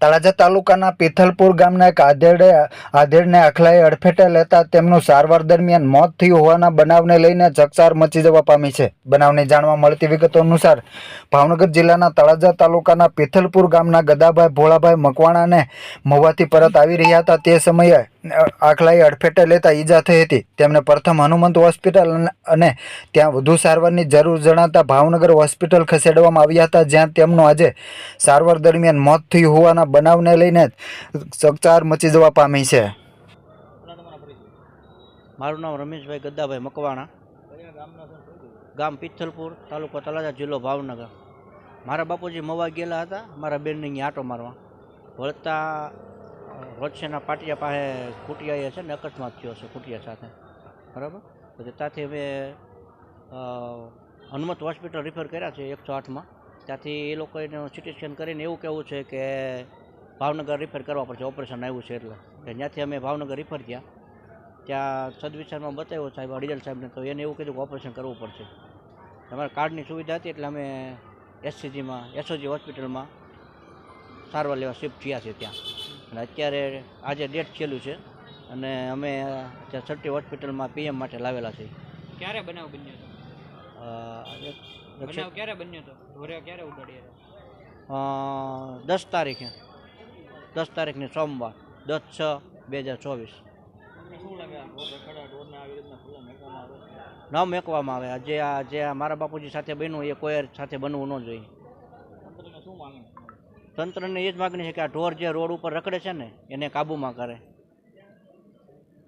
તળાજા તાલુકાના પિથલપુર ગામના એક આધેડે આધેડને આખલાએ અડફેટે લેતા તેમનું સારવાર દરમિયાન મોત થયું હોવાના બનાવને લઈને ચકચાર મચી જવા પામી છે. બનાવની જાણવા મળતી વિગતો અનુસાર, ભાવનગર જિલ્લાના તળાજા તાલુકાના પિથલપુર ગામના ગદાભાઈ ભોળાભાઈ મકવાણાને મહુવાથી પરત આવી રહ્યા હતા. તે સમયે આખલાએ અડફેટે લેતા ઈજા થઈ હતી. તેમને પ્રથમ હનુમંત હોસ્પિટલ અને- ત્યાં વધુ સારવારની જરૂર જણાતા ભાવનગર હોસ્પિટલ ખસેડવામાં આવ્યા હતા, જ્યાં તેમનું આજે સારવાર દરમિયાન મોત થયું હોવાના બનાવને લઈને ચકચાર મચી જવા પામી છે. મારું નામ રમેશભાઈ ગદ્દાભાઈ મકવાણા. ગામ પિથલપુર, તાલુકો તળાજા, જિલ્લો ભાવનગર. મારા બાપુજી મવા ગયેલા હતા, મારા બેનને આટો મારવા. વળતા રોજસેના પાટિયા પાસે કુટિયાએ છે ને અકસ્માત થયો છે કુટિયા સાથે. બરાબર? પછી ત્યાંથી અમે હનુમત હોસ્પિટલ રિફર કર્યા છે એકસો આઠમાં. ત્યાંથી એ લોકોએ સિટી સ્કેન કરીને એવું કહેવું છે કે ભાવનગર રિફર કરવા પડશે ઓપરેશન આવ્યું છે એટલે. કે ત્યાંથી અમે ભાવનગર રિફર થયા. ત્યાં સદવિચારમાં બતાવ્યો, સાહેબ અડીજલ સાહેબને, તો એને એવું કીધું કે ઓપરેશન કરવું પડશે. તમારા કાર્ડની સુવિધા હતી એટલે અમે એસસીજીમાં એસઓજી હોસ્પિટલમાં સારવાર લેવા શિફ્ટ થયા છે ત્યાં. અને અત્યારે આજે ડેટ થયેલું છે અને અમે છઠ્ઠી હોસ્પિટલમાં પીએમ માટે લાવેલા છે ક્યારે બનાવ બન્યો હતો? બનાવ ક્યારે બન્યો હતો? ઢોરે ક્યારે ઉડાડ્યો દસ તારીખે. દસ તારીખની સોમવાર દસ છ બે હજાર ચોવીસ. ન મેકવામાં આવે. આ જે આ જે મારા બાપુજી સાથે બન્યું એ કોઈ સાથે બનવું ન જોઈએ. તંત્રને એ જ માગણી છે કે આ ઢોર જે રોડ ઉપર રખડે છે ને, એને કાબૂમાં કરે.